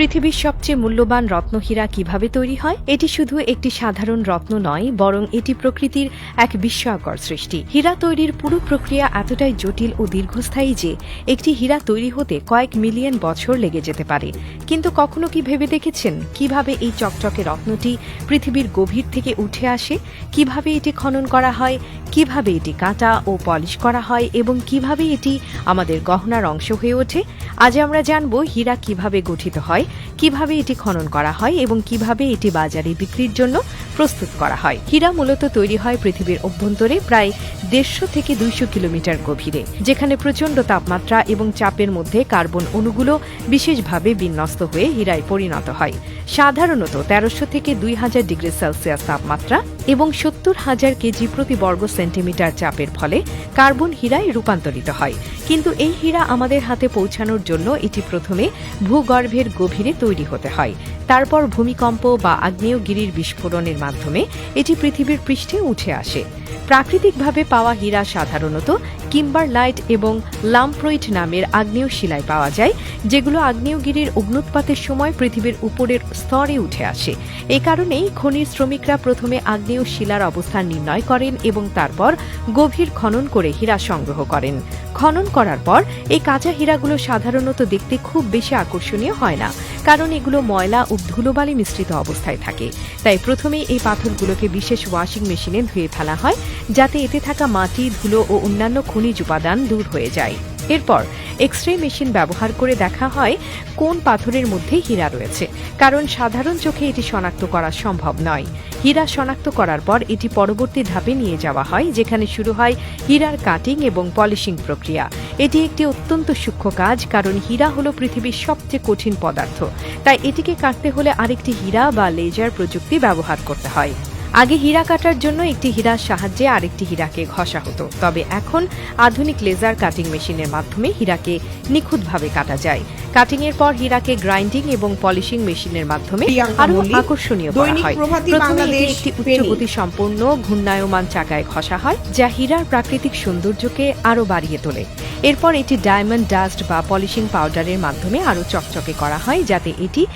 পৃথিবীর সবচেয়ে মূল্যবান রত্নহীরা কীভাবে তৈরি হয়? এটি শুধু একটি সাধারণ রত্ন নয়, বরং এটি প্রকৃতির এক বিস্ময়কর সৃষ্টি। হীরা তৈরির পুরো প্রক্রিয়া এতটাই জটিল ও দীর্ঘস্থায়ী যে, একটি হীরা তৈরি হতে কয়েক মিলিয়ন বছর লেগে যেতে পারে। কিন্তু কখনো কি ভেবে দেখেছেন কীভাবে এই চকচকে রত্নটি পৃথিবীর গভীর থেকে উঠে আসে? কীভাবে এটি খনন করা হয়? কীভাবে এটি কাটা ও পলিশ করা হয় এবং কীভাবে এটি আমাদের গহনার অংশ হয়ে ওঠে, আজ আমরা জানব হীরা কীভাবে গঠিত হয়, কীভাবে এটি খনন করা হয় এবং কীভাবে এটি বাজারে বিক্রির জন্য প্রস্তুত করা হয়। হীরা মূলত তৈরি হয় পৃথিবীর অভ্যন্তরে প্রায় দেড়শো থেকে দুইশো কিলোমিটার গভীরে, যেখানে প্রচণ্ড তাপমাত্রা এবং চাপের মধ্যে কার্বন অণুগুলো বিশেষভাবে বিন্যস্ত হয়ে হীরায় পরিণত হয়। সাধারণত তেরোশো থেকে দুই হাজার ডিগ্রি সেলসিয়াস তাপমাত্রা এবং সত্তর হাজার কেজি প্রতি বর্গ সেন্টিমিটার চাপের ফলে কার্বন হীরায় রূপান্তরিত হয়। কিন্তু এই হীরা আমাদের হাতে পৌঁছানোর জন্য এটি প্রথমে ভূগর্ভের গভীরে তৈরি হতে হয়। তারপর ভূমিকম্প বা আগ্নেয়গিরির বিস্ফোরণের মাধ্যমে এটি পৃথিবীর পৃষ্ঠে উঠে আসে। প্রাকৃতিকভাবে পাওয়া হীরা সাধারণত কিম্বার লাইট এবং লাম্প্রইট নামের আগ্নেয় শিলায় পাওয়া যায়, যেগুলো আগ্নেয়গিরির অগ্নুৎপাতের সময় পৃথিবীর উপরের স্তরে উঠে আসে। এ কারণেই খনির শ্রমিকরা প্রথমে আগ্নেয় শিলার অবস্থান নির্ণয় করেন এবং তারপর গভীর খনন করে হীরা সংগ্রহ করেন। খনন করার পর এই কাঁচা হীরাগুলো সাধারণত দেখতে খুব বেশি আকর্ষণীয় হয় না, কারণ এগুলো ময়লা ও ধুলোবালি মিশ্রিত অবস্থায় থাকে। তাই প্রথমেই এই পাথরগুলোকে বিশেষ ওয়াশিং মেশিনে ধুয়ে ফেলা হয়, যাতে এতে থাকা মাটি, ধুলো ও অন্যান্য খনিজ উপাদান দূর হয়ে যায়। এরপর এক্স রে মেশিন ব্যবহার করে দেখা হয় কোন পাথরের মধ্যে হীরা রয়েছে। কারণ সাধারণ চোখে এটি শনাক্ত করা সম্ভব নয়। হীরা শনাক্ত করার পর এটি পরবর্তী ধাপে নিয়ে যাওয়া হয়, যেখানে শুরু হয় হীরার কাটিং এবং পলিশিং প্রক্রিয়া। এটি একটি অত্যন্ত সূক্ষ্ম কাজ, কারণ হীরা হল পৃথিবীর সবচেয়ে কঠিন পদার্থ। তাই এটিকে কাটতে হলে আরেকটি হীরা বা লেজার প্রযুক্তি ব্যবহার করতে হয়। আগে হীরা কাটার জন্য একটি হীরার সাহায্যে আরেকটি হীরাকে ঘষা হতো। তবে এখন আধুনিক লেজার কাটিং মেশিনের মাধ্যমে হীরাকে নিখুঁতভাবে কাটা যায়। কাটিং এর পর হীরাকে গ্রাইন্ডিং এবং পলিশিং মেশিনের মাধ্যমে আরও আকর্ষণীয় করা হয়। প্রথমে একটি উচ্চ। গতি সম্পন্ন ঘূর্ণায়মান চাকায় ঘষা হয় যা হীরার প্রাকৃতিক সৌন্দর্যকে আরও বাড়িয়ে তোলে। এরপর এটি ডায়মন্ড ডাস্ট বা পলিশিং পাউডারের মাধ্যমে আরও চকচকে করা হয় যাতে এটি